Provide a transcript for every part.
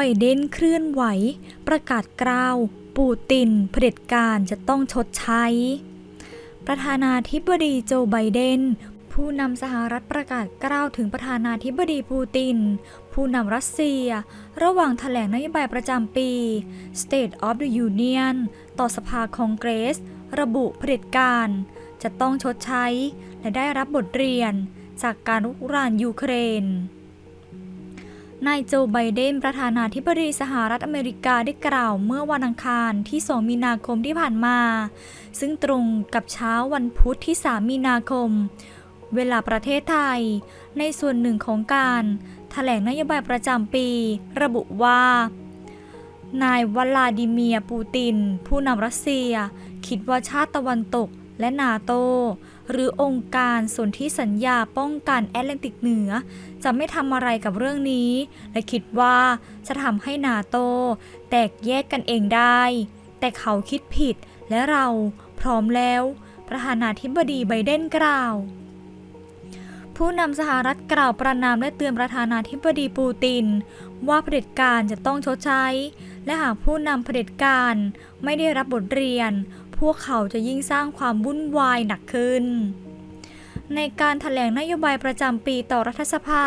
ไบเดนเคลื่อนไหว ประกาศกล่าว ปูตินเผด็จการจะต้องชดใช้ ประธานาธิบดีโจไบเดน ผู้นำสหรัฐประกาศกล่าวถึงประธานาธิบดีปูติน ผู้นำรัสเซีย ระหว่างแถลงนโยบายประจำปี State of the Union ต่อสภาคองเกรส ระบุเผด็จการจะต้องชดใช้ และได้รับบทเรียน จากการรุกรานยูเครน นายโจไบเดนประธานาธิบดีสหรัฐอเมริกาได้กล่าวเมื่อวันอังคารที่2มีนาคมที่ผ่านมา ซึ่งตรงกับเช้าวันพุธที่ 3 มีนาคม เวลาประเทศไทย ในส่วนหนึ่งของการถแถลงนโยบายประจำปี ระบุว่า นายวลาดิเมียร์ปูติน ผู้นำรัสเซีย คิดว่าชาติตะวันตก และนาโต หรือองค์การสนธิสัญญาป้องกันแอตแลนติกเหนือ จะไม่ทำอะไรกับเรื่องนี้ และคิดว่าจะทำให้นาโต แตกแยกกันเองได้ แต่เขาคิดผิดและเราพร้อมแล้ว ประธานาธิบดีไบเดนกล่าว ผู้นำสหรัฐกล่าวประนามและเตือนประธานาธิบดีปูติน ว่าเผด็จการจะต้องชดใช้ และหากผู้นำเผด็จการไม่ได้รับบทเรียน พวกเขาจะยิ่งสร้างความวุ่นวายหนักขึ้น ในการถแถลงนโยบายประจำปีต่อรัฐสภา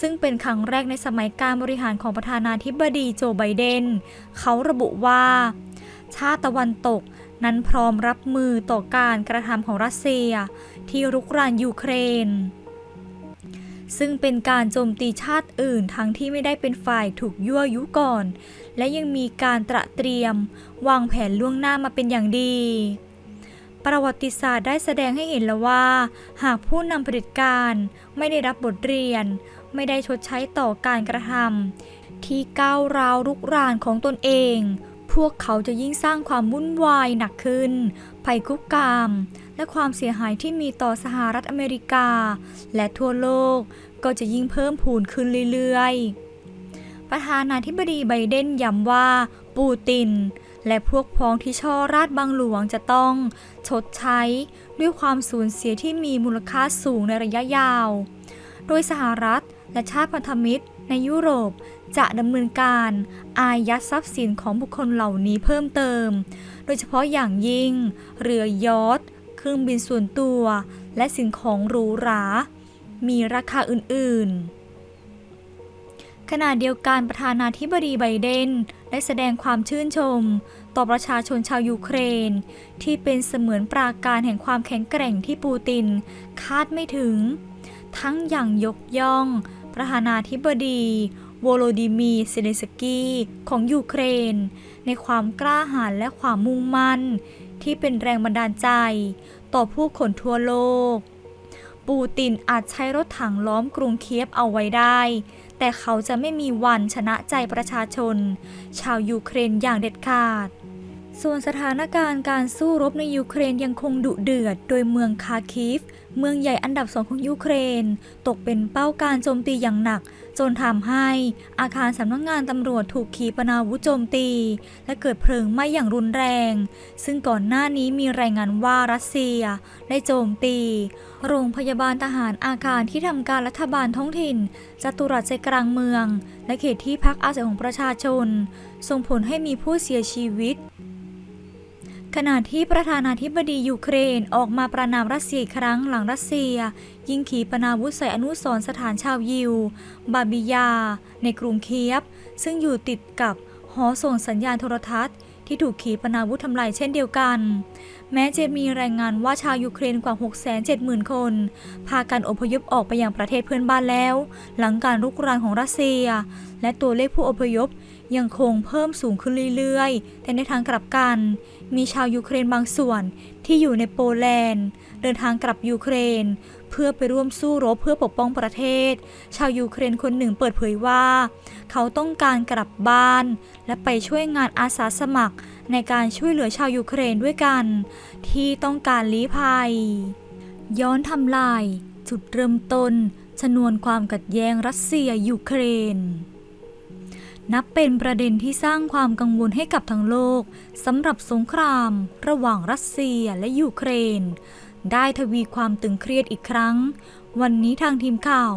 ซึ่งเป็นครั้งแรกในสมัยการบริหารของประธานาธิบดีโจไบเดน เขาระบุว่า ชาติตะวันตกนั้นพร้อมรับมือต่อการกระทำของรัสเซีย ที่รุกรานยูเครน ซึ่งเป็นการโจมตีชาติอื่นทั้งที่ไม่ได้เป็นฝ่ายถูกยั่วยุก่อน และยังมีการตระเตรียม วางแผนล่วงหน้ามาเป็นอย่างดี ประวัติศาสตร์ได้แสดงให้เห็นแล้วว่า หากผู้นำผด็จการไม่ได้รับบทเรียน ไม่ได้ชดใช้ต่อการกระทำที่ก้าวร้าวรุกรานของตนเอง พวกเขาจะยิ่งสร้างความวุ่นวายหนักขึ้น ภัยคุกคาม และความเสียหายที่มีต่อสหรัฐอเมริกา และทั่วโลกก็จะยิ่งเพิ่มพูนขึ้นเรื่อยๆ ประธานาธิบดีไบเดนย้ำว่าปูติน และพวกพ้องที่ช่อราชบังหลวงจะต้อง ชดใช้ด้วยความสูญเสียที่มีมูลค่าสูงในระยะยาว โดยสหรัฐและชาติพันธมิตรในยุโรปจะดำเนินการอายัดทรัพย์สินของบุคคลเหล่านี้เพิ่มเติม โดยเฉพาะอย่างยิ่ง เรือยอท เครื่องบินส่วนตัว และสิ่งของหรูหรา มีราคาอื่นๆ ขณะเดียวกันประธานาธิบดีไบเดนได้แสดงความชื่นชม ต่อประชาชนชาวยูเครน ที่เป็นเสมือนปราการแห่งความแข็งแกร่งที่ปูติน คาดไม่ถึง ทั้งอย่างยกย่อง ประธานาธิบดีโวโลดิมีเซเลสกี้ของยูเครน ในความกล้าหาญและความมุ่งมั่น ที่เป็นแรงบันดาลใจ ต่อผู้คนทั่วโลก ปูตินอาจใช้รถถังล้อมกรุงเคียฟเอาไว้ได้ แต่เขาจะไม่มีวันชนะใจประชาชน ชาวยูเครนอย่างเด็ดขาด ส่วนสถานการณ์การสู้รบในยูเครนยังคงดุเดือด โดยเมืองคาคิฟ เมืองใหญ่อันดับสองของยูเครน ตกเป็นเป้าการโจมตีอย่างหนัก จนทำให้อาคารสำนักงงานตำรวจถูกขีปนาวุธโจมตี และเกิดเพลิงไหม้อย่างรุนแรง ซึ่งก่อนหน้านี้มีรายงานว่ารัสเซียได้โจมตี โรงพยาบาลทหารอาคารที่ทำการรัฐบาลท้องถิ่นจัตุรัสใจกลางเมือง และเขตที่พักอาศัยของประชาชน ส่งผลให้มีผู้เสียชีวิต ขณะที่ประธานาธิบดียูเครนออกมาประนามรัสเซียครั้งหลังรัสเซีย ยิงขีปนาวุธใส่อนุสรสถานชาวยิว บาบิยา ในกรุงเคียบ ซึ่งอยู่ติดกับหอส่งสัญญาณโทรทัศน์ที่ถูกขีปนาวุธทำลายเช่นเดียวกัน แม้จะมีรายงานว่าชาวยูเครนกว่า 670,000 คน พากันอพยพออกไปยังประเทศเพื่อนบ้านแล้ว หลังการรุกรานของรัสเซีย และตัวเลขผู้อพยพยังคงเพิ่มสูงขึ้นเรื่อยๆ แต่ในทางกลับกัน มีชาวยูเครนบางส่วนที่อยู่ในโปแลนด์ เดินทางกลับยูเครน เพื่อไปร่วมสู้รบเพื่อปกป้องประเทศ ชาวยูเครนคนหนึ่งเปิดเผยว่า เขาต้องการกลับบ้าน และไปช่วยงานอาสาสมัคร ในการช่วยเหลือชาวยูเครนด้วยกัน ที่ต้องการลี้ภัย ย้อนทำลาย จุดเริ่มต้นชนวนความขัดแย้งรัสเซียยูเครน นับเป็นประเด็นที่สร้างความกังวลให้กับทั้งโลกสำหรับสงคราม ระหว่างรัสเซียและยูเครน ได้ทวีความตึงเครียดอีกครั้ง วันนี้ทางทีมข่าว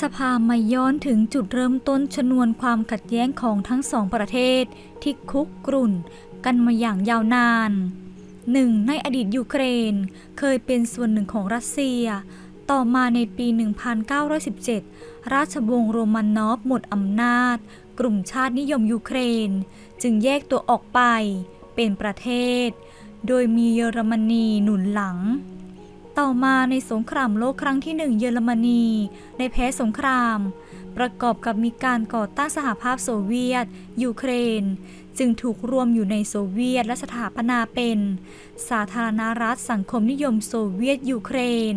จะพามาย้อนถึงจุดเริ่มต้นชนวนความขัดแย้งของทั้งสองประเทศ ที่คุกกรุ่น กันมาอย่างยาวนานหนึ่งในอดีตยูเครนเคยเป็นส่วนหนึ่งของรัสเซีย ต่อมาในปี 1917 ราชวงศ์โรมานอฟหมดอำนาจ กลุ่มชาตินิยมยูเครน จึงแยกตัวออกไปเป็นประเทศ โดยมีเยอรมนีหนุนหลัง ต่อมาในสงครามโลกครั้งที่หนึ่งเยอรมนีในแพ้สงคราม ประกอบกับมีการก่อตั้งสหภาพโซเวียต ยูเครน จึงถูกรวมอยู่ในโซเวียตและสถาปนาเป็น สาธารณรัฐสังคมนิยมโซเวียตยูเครน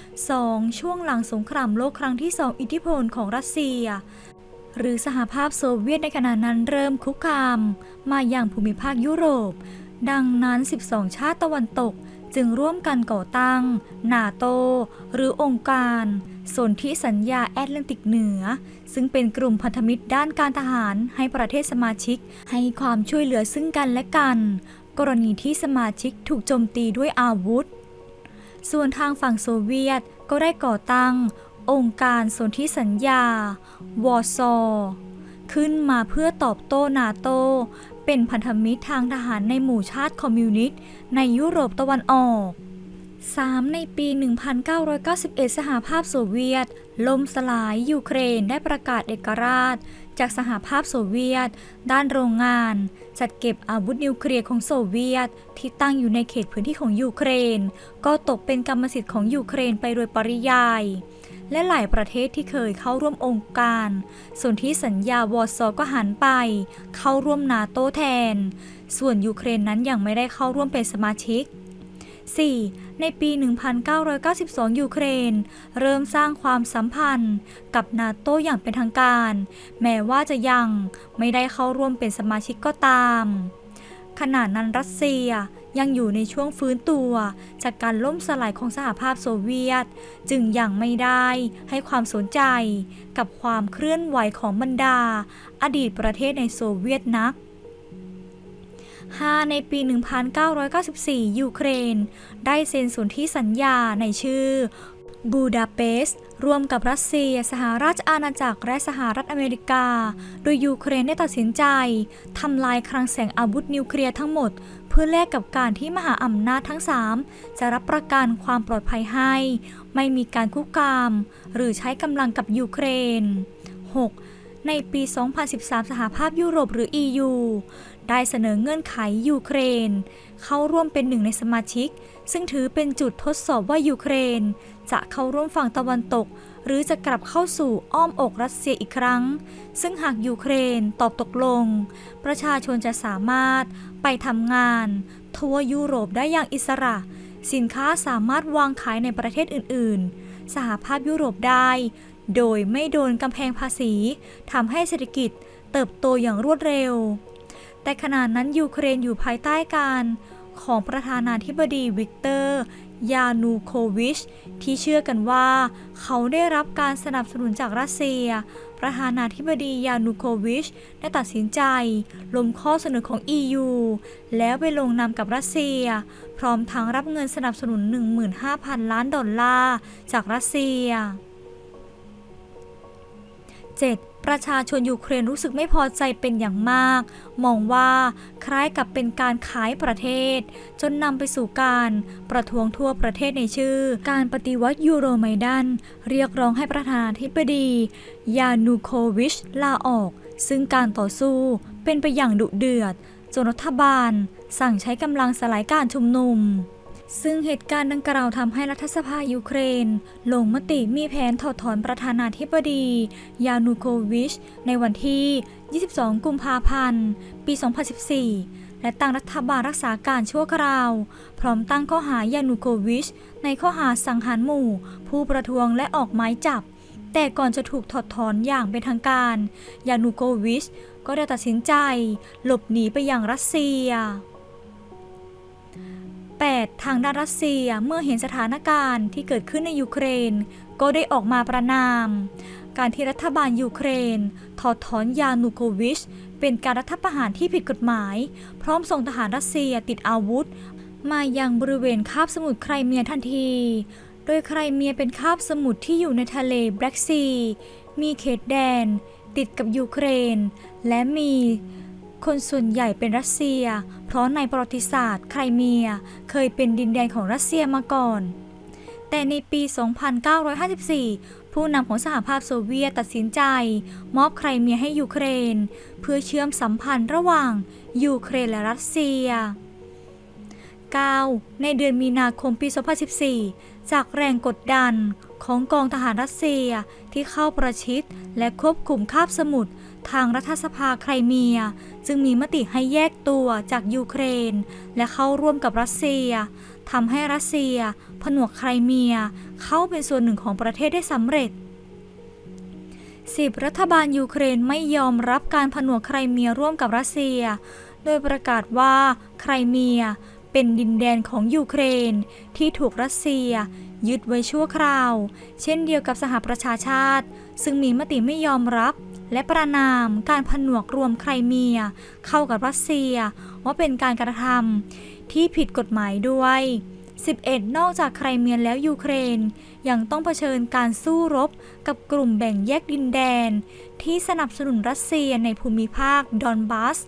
2. ช่วงหลังสงครามโลกครั้งที่สองอิทธิพลของรัสเซีย หรือสหภาพโซเวียตในขณะนั้นเริ่มคุกคาม มาอย่างภูมิภาคยุโรป ดังนั้น 12 ชาติตะวันตก จึงร่วมกันก่อตั้ง นาโต หรือองค์การสนธิสัญญาแอตแลนติกเหนือ ซึ่งเป็นกลุ่มพันธมิตรด้านการทหารให้ประเทศสมาชิก ให้ความช่วยเหลือซึ่งกันและกัน กรณีที่สมาชิกถูกโจมตีด้วยอาวุธ ส่วนทางฝั่งโซเวียตก็ได้ก่อตั้ง องค์การสนธิสัญญา วอร์ซอขึ้นมาเพื่อตอบโต้นาโต เป็นพันธมิตรทางทหารในหมู่ชาติคอมมิวนิสต์ในยุโรปตะวันออก 3. ในปี 1991 สหภาพโซเวียต ล่มสลายยูเครนได้ประกาศเอกราช จากสหภาพโซเวียต ด้านโรงงาน จัดเก็บอาวุธนิวเคลียร์ของโซเวียต ที่ตั้งอยู่ในเขตพื้นที่ของยูเครน ก็ตกเป็นกรรมสิทธิ์ของยูเครนไปโดยปริยาย และหลายประเทศที่เคยเข้าร่วมองค์การ ส่วนที่สัญญาวอร์ซอก็หันไป เข้าร่วมนาโตแทน ส่วนยูเครนนั้นยังไม่ได้เข้าร่วมเป็นสมาชิก 4. ในปี 1992 ยูเครน เริ่มสร้างความสัมพันธ์กับนาโตอย่างเป็นทางการ แม้ว่าจะยังไม่ได้เข้าร่วมเป็นสมาชิกก็ตาม ขณะนั้นรัสเซียยังอยู่ในช่วงฟื้นตัวจากการล่มสลายของสหภาพโซเวียต จึงยังไม่ได้ให้ความสนใจกับความเคลื่อนไหวของบรรดา อดีตประเทศในโซเวียตนัก 5 ในปี 1994 ยูเครน ได้เซ็นสนธิสัญญาในชื่อบูดาเปสต์ ร่วมกับรัสเซีย สหราชอาณาจักรและสหรัฐอเมริกา โดยยูเครนได้ตัดสินใจทำลายคลังแสงอาวุธนิวเคลียร์ทั้งหมด เพื่อแลกกับการที่มหาอำนาจทั้ง 3 จะรับประกันความปลอดภัยให้ ไม่มีการคุกคาม หรือใช้กำลังกับยูเครน 6. ในปี 2013 สหภาพยุโรปหรือ EU ได้เสนอเงื่อนไขยูเครน เข้าร่วมเป็นหนึ่งในสมาชิก ซึ่งถือเป็นจุดทดสอบว่ายูเครน จะเข้าร่วมฝั่งตะวันตก หรือจะกลับเข้าสู่อ้อมอกรัสเซียอีกครั้ง ซึ่งหากยูเครนตอบตกลง ประชาชนจะสามารถไปทำงาน ทั่วยุโรปได้อย่างอิสระ สินค้าสามารถวางขายในประเทศอื่น ๆ สหภาพยุโรปได้ โดยไม่โดนกำแพงภาษีทำให้เศรษฐกิจเติบโตอย่างรวดเร็ว แต่ขณะนั้นยูเครนอยู่ภายใต้การของประธานาธิบดีวิกเตอร์ ยานูโควิช ที่เชื่อกันว่าเขาได้รับการสนับสนุนจากรัสเซีย ประธานาธิบดียานูโควิชได้ตัดสินใจล้มข้อเสนอของ EU แล้วไปลงนามกับรัสเซีย พร้อมทั้งรับเงินสนับสนุน 15,000 ล้านดอลลาร์จากรัสเซีย 7. ประชาชนยูเครนรู้สึกไม่พอใจเป็นอย่างมาก มองว่าคล้ายกับเป็นการขายประเทศ จนนำไปสู่การประท้วงทั่วประเทศในชื่อ การปฏิวัติยูโรไมดัน เรียกร้องให้ประธานาธิบดี ยานูโควิชลาออก ซึ่งการต่อสู้เป็นไปอย่างดุเดือด จนรัฐบาลสั่งใช้กำลังสลายการชุมนุม ซึ่งเหตุการณ์ดังกล่าวทำให้รัฐสภายูเครน ลงมติมีแผนถอดถอนประธานาธิบดี ยานูโควิช ในวันที่ 22 กุมภาพันธ์ ปี 2014 และตั้งรัฐบาลรักษาการชั่วคราว พร้อมตั้งข้อหายานูโควิช ในข้อหาสังหารหมู่ ผู้ประท้วงและออกหมายจับ แต่ก่อนจะถูกถอดถอนอย่างเป็นทางการ ยานูโควิช ก็ได้ตัดสินใจ หลบหนีไปยังรัสเซีย 8. ทางด้านรัสเซียเมื่อเห็นสถานการณ์ที่เกิดขึ้นในยูเครน ก็ได้ออกมาประนาม การที่รัฐบาลยูเครน ถอดถอนยานูโควิช เป็นการรัฐประหารที่ผิดกฎหมาย พร้อมส่งทหารรัสเซียติดอาวุธ มายังบริเวณคาบสมุทรไครเมียทันที โดยไครเมียเป็นคาบสมุทรที่อยู่ในทะเลแบล็กซี มีเขตแดน ติดกับยูเครน และมี คนส่วนใหญ่เป็นรัสเซีย เพราะในประวัติศาสตร์ไครเมียเคยเป็นดินแดนของรัสเซียมาก่อน แต่ในปี 2954 ผู้นำของสหภาพโซเวียตตัดสินใจ มอบไครเมียให้ยูเครน เพื่อเชื่อมสัมพันธ์ระหว่างยูเครนและรัสเซีย 9. ในเดือนมีนาคมปี 2014 จากแรงกดดันของกองทหารรัสเซียที่เข้าประชิดและควบคุมคาบสมุทร ทางรัฐสภาไครเมีย จึงมีมติให้แยกตัวจากยูเครน และเข้าร่วมกับรัสเซียทำให้รัสเซีย ผนวกไครเมีย เข้าเป็นส่วนหนึ่งของประเทศได้สำเร็จ 10. รัฐบาลยูเครนไม่ยอมรับการผนวกไครเมียร่วมกับรัสเซีย โดยประกาศว่าไครเมียเป็นดินแดนของยูเครนที่ถูกรัสเซีย ยึดไว้ชั่วคราว เช่นเดียวกับสหประชาชาติ ซึ่งมีมติไม่ยอมรับ และประนามการผนวกรวมไครเมีย เข้ากับรัสเซีย ว่าเป็นการกระทำที่ผิดกฎหมายด้วย 11 นอกจากไครเมียแล้วยูเครนยังต้องเผชิญการสู้รบกับกลุ่มแบ่งแยกดินแดน ที่สนับสนุนรัสเซียในภูมิภาคดอนบัส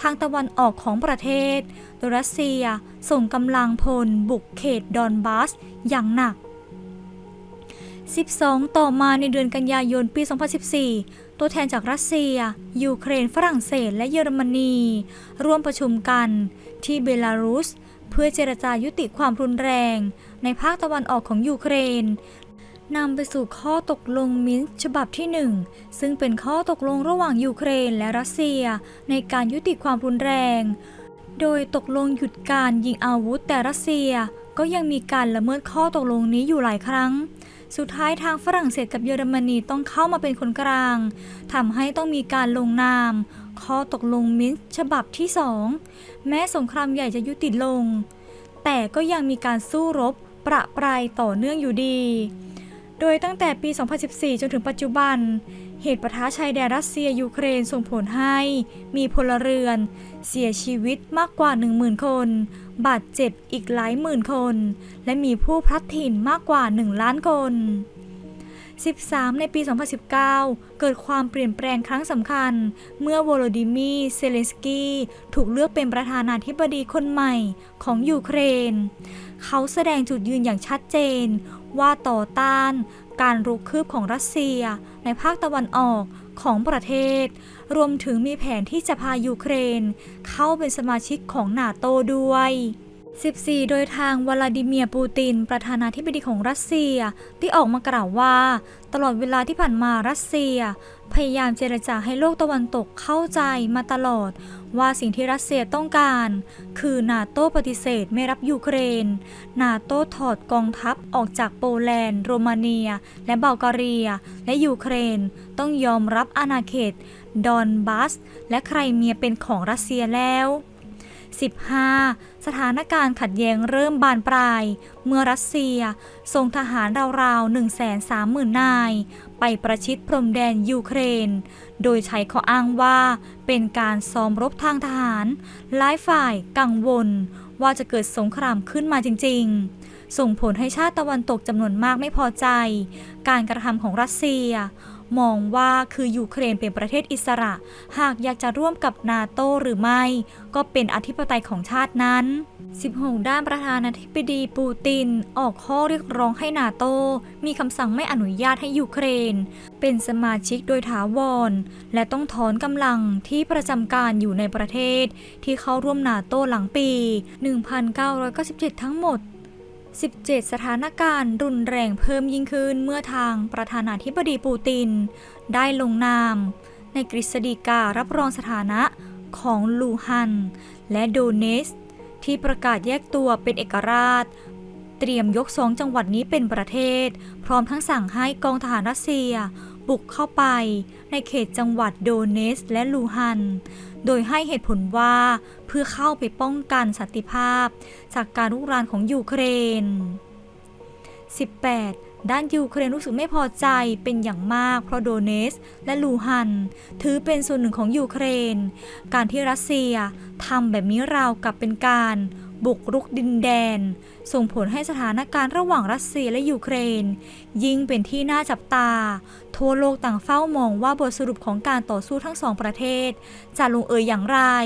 ทางตะวันออกของประเทศ โดยรัสเซียส่งกำลังพลบุกเขตดอนบัสอย่างหนัก 12 ต่อมาในเดือนกันยายนปี 2014 ตัวแทนจากรัสเซีย ยูเครน ฝรั่งเศส และเยอรมนี ร่วมประชุมกันที่เบลารุส เพื่อเจรจายุติความรุนแรง ในภาคตะวันออกของยูเครน นำไปสู่ข้อตกลงมินส์ฉบับที่ 1 ซึ่งเป็นข้อตกลงระหว่างยูเครนและรัสเซีย ในการยุติความรุนแรง โดยตกลงหยุดการยิงอาวุธแต่รัสเซียก็ยังมีการละเมิดข้อตกลงนี้อยู่หลายครั้ง สุดท้ายทางฝรั่งเศสกับเยอรมนีต้องเข้ามาเป็นคนกลาง ทำให้ต้องมีการลงนาม ข้อตกลงมินส์ฉบับที่2แม้สงครามใหญ่จะยุติลง แต่ก็ยังมีการสู้รบประปรายต่อเนื่องอยู่ดี โดยตั้งแต่ปี 2014 จนถึงปัจจุบัน เหตุปะทะชายแดนรัสเซียยูเครนส่งผลให้ มีพลเรือน เสียชีวิตมากกว่า 10,000 คน บาดเจ็บอีกหลายหมื่นคน และมีผู้พลัดถิ่นมากกว่า 1 ล้านคน 13 ในปี 2019 เกิดความเปลี่ยนแปลงครั้งสำคัญ เมื่อโวโลดิมีเซเลนสกี้ถูกเลือกเป็นประธานาธิบดีคนใหม่ของยูเครน เขาแสดงจุดยืนอย่างชัดเจน ว่าต่อต้าน การรุกคืบของรัสเซีย ในภาคตะวันออกของประเทศ รวมถึงมีแผนที่จะพายูเครน เข้าเป็นสมาชิกของนาโตด้วย 14 โดยทางวลาดิเมียร์ปูติน ประธานาธิบดีของรัสเซีย ที่ออกมากล่าวว่า ตลอดเวลาที่ผ่านมารัสเซีย พยายามเจรจาให้โลกตะวันตกเข้าใจมาตลอด ว่าสิ่งที่รัสเซียต้องการ คือนาโต้ปฏิเสธไม่รับยูเครน นาโต้ถอดกองทัพออกจากโปแลนด์ โรมาเนีย และบัลแกเรีย และยูเครน ต้องยอมรับอาณาเขต ดอนบัส และไครเมียเป็นของรัสเซียแล้ว 15. สถานการณ์ขัดแย้งเริ่มบานปลาย เมื่อรัสเซียส่งทหารราวๆ 130,000 นาย ไปประชิดพรมแดนยูเครน โดยใช้ข้ออ้างว่าเป็นการซ้อมรบทางทหารหลายฝ่ายกังวล ว่าจะเกิดสงครามขึ้นมาจริง ๆ ส่งผลให้ชาติตะวันตกจำนวนมากไม่พอใจ การกระทำของรัสเซีย มองว่าคือยูเครนเป็นประเทศอิสระ หากอยากจะร่วมกับนาโตหรือไม่ ก็เป็นอธิปไตยของชาตินั้น 16 ด้านประธานาธิบดีปูติน ออกข้อเรียกร้องให้นาโตมีคำสั่งไม่อนุญาตให้ยูเครน เป็นสมาชิกโดยถาวร และต้องถอนกำลังที่ประจำการอยู่ในประเทศ ที่เข้าร่วมนาโตหลังปี 1997 ทั้งหมด 17 สถานการณ์รุนแรงเพิ่มยิ่งขึ้นเมื่อทางประธานาธิบดีปูติน ได้ลงนาม ในกฤษฎีการับรองสถานะของลูฮัน และโดเนส ที่ประกาศแยกตัวเป็นเอกราช เตรียมยกสองจังหวัดนี้เป็นประเทศ พร้อมทั้งสั่งให้กองทหารรัสเซีย บุกเข้าไปในเขตจังหวัดโดเนสและลูฮัน โดยให้เหตุผลว่าเพื่อเข้าไปป้องกันสันติภาพ จากการลุกรานของยูเครน 18 ด้านยูเครนรู้สึกไม่พอใจเป็นอย่างมากเพราะโดเนสและลูฮัน ถือเป็นส่วนหนึ่งของยูเครน การที่รัสเซียทำแบบนี้ราวกับเป็นการ บุกรุกดินแดน ส่งผลให้สถานการณ์ระหว่างรัสเซียและยูเครน ยิ่งเป็นที่น่าจับตา ทั่วโลกต่างเฝ้ามองว่าบทสรุปของการต่อสู้ทั้งสองประเทศ จะลงเอยอย่างไร